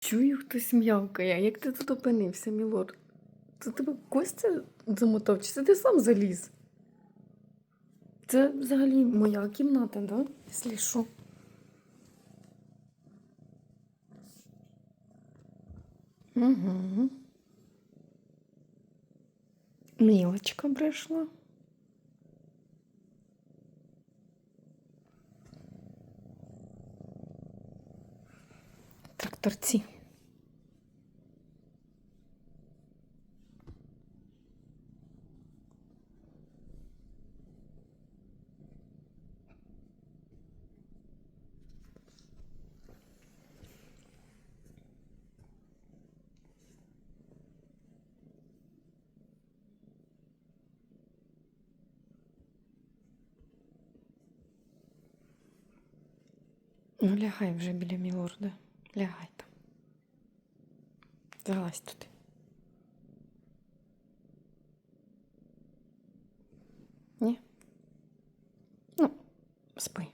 Чую, хтось м'явкає. Як ти тут опинився, мілорд? Це тебе Костя замотав, чи це ти сам заліз? Це взагалі моя кімната, да? Якщо що. Угу. Мілочка прийшла. Тракторці. Ну, лягай вже біля мілорда. Лягай там. Залазь тут. Ні? Ну, спи.